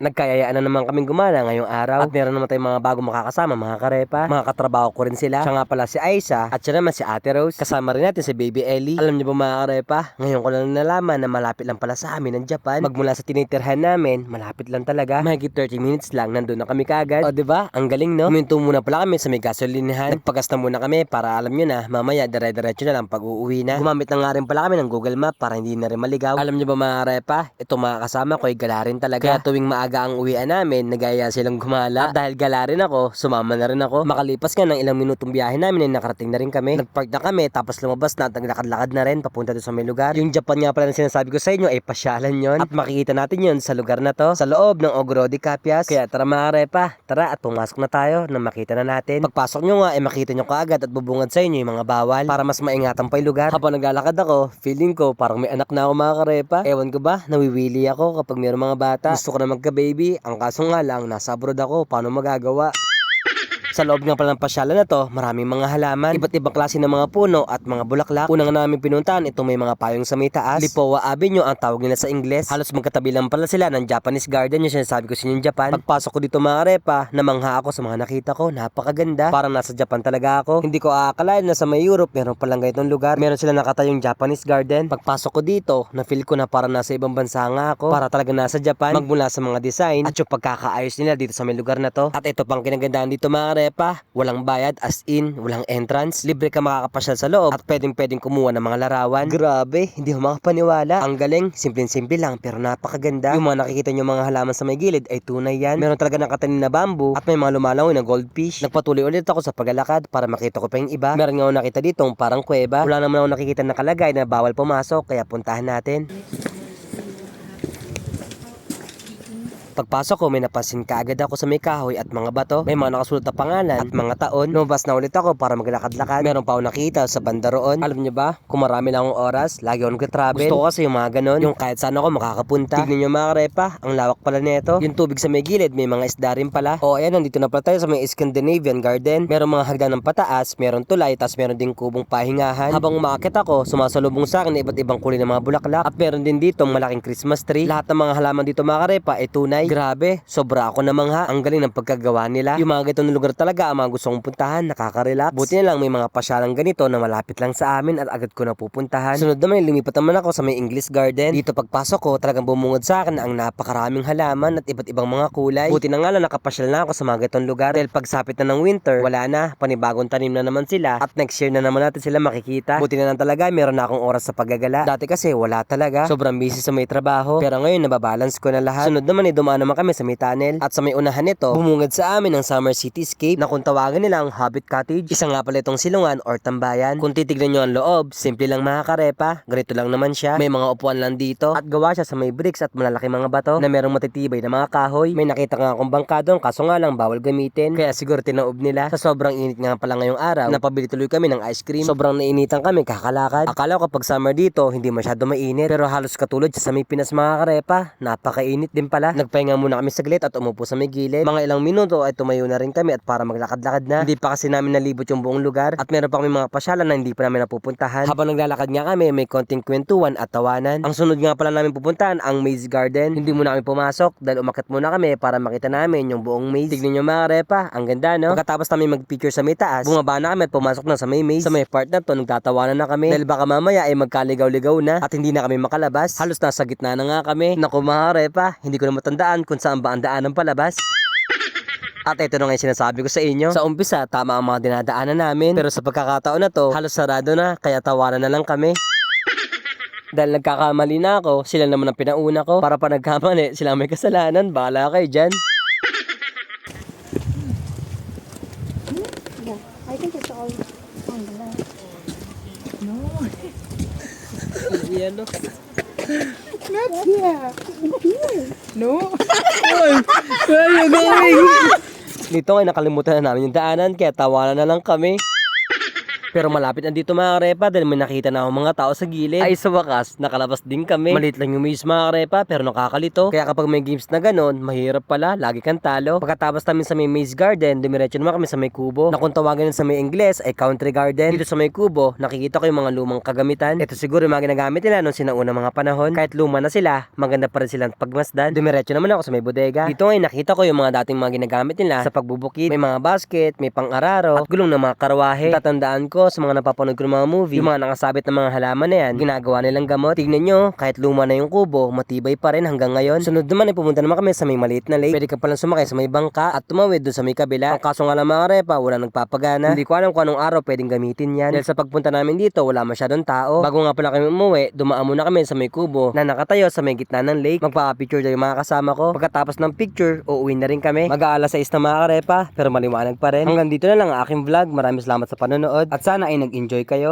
Nagkayayaan na naman kaming gumala ngayong araw. At meron naman tayong mga bago makakasama, mga karepa. Mga katrabaho ko rin sila. Siya nga pala si Aisha at siya naman si Ate Rose. Kasama rin natin si Baby Ellie. Alam niyo ba mga karepa, ngayon ko lang nalaman na malapit lang pala sa amin ang Japan. Magmula sa tinitirhan namin, malapit lang talaga. Mahigit 30 minutes lang, nandun na kami kagad. O diba? Ang galing no? Huminto muna pala kami sa may gasolinahan. Nagpagas na muna kami para alam nyo na, mamaya dire-diretso na lang pag uuwi na. Gumamit na nga rin pala kami ng Google Map para hindi na rin maligaw. Alam nyo ba mga karepa, ito mga kasama ko ay gala rin talaga. Kaya tuwing maaga ang uwian namin, nagaya silang gumala. At dahil gala rin ako, sumama na rin ako. Makalipas nga ng ilang minutong biyahe namin ay nakarating na rin kami. Nagpark na kami, tapos lumabas na at naglakad-lakad na rin papunta doon sa may lugar. Yung Japan nga pala na sinasabi ko sa inyo ay pasyalan yon At makikita natin yon sa lugar na to, sa loob ng Ogro de Capias. Kaya tara mga karepa, tara at pumasok na tayo na makita na natin. Pagpasok nyo nga ay makita nyo kaagad at bubungad sa inyo yung mga bawal para mas maingatan pa yung lugar. Habang naglalakad ako, feeling ko parang may anak na ako mga karepa. Ewan ko ba, nawiwili ako kapag mayroong mga bata. Gusto ko na magka-baby, ang kaso nga lang, nasa abroad ako, paano magagawa? Sa loob nga pala ng pasyalan na to, maraming mga halaman, iba't ibang klase ng mga puno at mga bulaklak. Unang namin pinuntahan, ito may mga payong sa may taas. Lipowa Avenue ang tawag nila sa Ingles. Halos magkatabi lang pala sila ng Japanese garden yung sinasabi ko sa inyo Japan. Pagpasok ko dito mga repa, namangha ako sa mga nakita ko. Napakaganda. Parang nasa Japan talaga ako. Hindi ko aakalain na sa may Europe meron palang ganitong lugar. Meron sila nakatayong Japanese garden. Pagpasok ko dito, na feel ko na parang nasa ibang bansa nga ako. Para talaga nasa Japan. Magmula sa mga design at yung pagkakaayos nila dito sa may lugar na to. At ito pang kinagandaan dito mga repa, walang bayad as in, walang entrance. Libre ka makakapasyal sa loob at pwedeng pwedeng kumuha ng mga larawan. Grabe, hindi ko makapaniwala. Ang galing, simpleng-simple lang pero napakaganda. Yung mga nakikita nyo mga halaman sa may gilid ay tunay yan. Meron talaga nakatanim na bamboo at may mga lumalangoy na goldfish. Nagpatuloy ulit ako sa paglalakad para makita ko pa yung iba. Meron nga ako nakita dito parang kuweba. Wala naman ako nakikita nakalagay na bawal pumasok kaya puntahan natin. Pagpasok ko, may napansin kaagad ako sa may kahoy at mga bato. May mga nakasulat na pangalan at mga taon. Lumabas na ulit ako para maglakad-lakad. Meron pa ako nakita sa banda roon. Alam niyo ba, kung marami lang akong oras, lagi ako nag-travel. Gusto ko kasi yung mga ganon, yung kahit saan ako makakapunta. Tignan niyo mga repa, ang lawak pala nito. Yung tubig sa may gilid, may mga isda rin pala. O ayan, nandito na pala tayo sa may Scandinavian Garden. Meron mga hagdan ng pataas, meron tulay, tas meron din kubong pahingahan. Habang umaakit ako, sumasalubong sa akin iba't ibang kulay ng mga bulaklak. At meron din dito malaking Christmas tree. Lahat ng mga halaman dito mga karepa ay tunay. Grabe, sobra ako namangha. Ang galing ng pagkagawa nila. Yung mga ganitong lugar talaga ang mga gusto kong puntahan, nakaka-relax. Buti na lang may mga pasyalang ganito na malapit lang sa amin at agad ko na pupuntahan. Sunod naman, lumipat naman ako sa may English Garden. Dito pagpasok ko, talagang bumungod sa akin ang napakaraming halaman at iba't ibang mga kulay. Buti na nga lang nakapasyal na ako sa mga ganitong lugar. Dahil pagsapit na ng winter, wala na. Panibagong tanim na naman sila. At next year na naman natin sila makikita. Buti na lang talaga, meron na akong oras sa paggagala. Dati kasi wala talaga. Sobrang busy sa may trabaho. Pero ngayon, nababalance ko na lahat. Sunod naman, eh, dumaan naman kami sa may tunnel. At sa may unahan nito, bumungad sa amin ang Summer Cityscape na kung tawagan nila ang Hobbit Cottage. Isa nga pala itong silungan or tambayan. Kung titignan nyo ang loob, simple lang mga karepa. Ganito lang naman siya. May mga upuan lang dito. At gawa siya sa may bricks at malalaki mga bato na merong matitibay na mga kahoy. May nakita nga akong bangka doon kaso nga lang bawal gamitin. Kaya siguro tinaob nila. Sa sobrang init nga pala ngayong araw, napabili tuloy kami ng ice cream. Sobrang nainitan kami kakalakad. Akala ko kapag summer dito, hindi masyado mainit. Pero halos katulad sa may Pinas mga karepa. Napakainit din pala. Nagpahinga muna kami saglit at umupo sa may gilid. Mga ilang minuto ay tumayo na rin kami at para maglakad-lakad na. Hindi pa kasi namin nalibot yung buong lugar. At meron pa kami mga pasyalan na hindi pa namin napupuntahan. Habang naglalakad nga kami, may konting kwentuhan at tawanan. Ang sunod nga pala namin pupuntahan, ang Maze Garden. Hindi muna kami pumasok dahil umakit muna kami para makita namin yung buong maze. Tignan nyo mga repa, ang ganda no? Pagkatapos namin mag-picture sa may taas, bumaba na kami at pumasok na sa may maze. Sa may part na to, nagtatawanan na kami. Dahil baka mamaya ay magkaligaw-ligaw na at hindi na kami makalabas. Halos nasa gitna na nga kami. Naku mga repa, hindi ko na matandaan kung saan ba ang daan ng palabas. At ito na nga yung sinasabi ko sa inyo. Sa umpisa, tama ang mga dinadaanan namin. Pero sa pagkakataon na to, halos sarado na, kaya tawanan na lang kami. Dahil nagkakamali na ako, sila naman ang pinauna ko. Para pa nagkamali, sila may kasalanan. Bahala kayo dyan. Yeah, I think it's all on the left. Yelo. Not here. Here. No? Where are you going? Dito ay nakalimutan na namin yung daanan, kaya tawanan na lang kami. Pero malapit na dito mga karepa dahil may nakita na ako mga tao sa gilid. Ay sa wakas, nakalabas din kami. Malit lang yung miss mga karepa pero nakakalito. Kaya kapag may games na ganon, mahirap pala, lagi kang talo. Pagkatapos namin sa may maze garden, dumiretso naman kami sa may kubo. Na kung tawagan sa may Ingles ay country garden. Dito sa may kubo, nakikita ko yung mga lumang kagamitan. Ito siguro yung mga ginagamit nila nung sinauna mga panahon. Kahit luma na sila, maganda pa rin silang pagmasdan. Dumiretso naman ako sa may bodega. Dito ay nakita ko yung mga dating mga ginagamit nila sa pagbubukid. May mga basket, may pang-araro, at gulong ng mga karwahe. Tatandaan ko sa mga napapanood ko ng mga movie, yung mga nakasabit ng mga halaman na yan, ginagawa nilang gamot. Tignan nyo, kahit luma na yung kubo, matibay pa rin hanggang ngayon. Sunod naman ay pumunta naman kami sa may maliit na lake. Pwede ka palang sumakay sa may bangka at tumawid doon sa may kabila. Ang kaso nga lang mga repa, wala nagpapagana. Hindi ko alam kung anong araw pwedeng gamitin yan. Dahil sa pagpunta namin dito, wala masyadong tao. Bago nga pala kami umuwi, dumaan muna kami sa may kubo na nakatayo sa may gitna ng lake. Magpapapicture yung mga kasama ko. Pagkatapos ng picture, uuwi na rin kami. Mag-aalas 6 na mga karepa, pero maliwanag pa rin. Hanggang dito na lang ang aking vlog. Maraming salamat sa panonood at sana ay nag-enjoy kayo.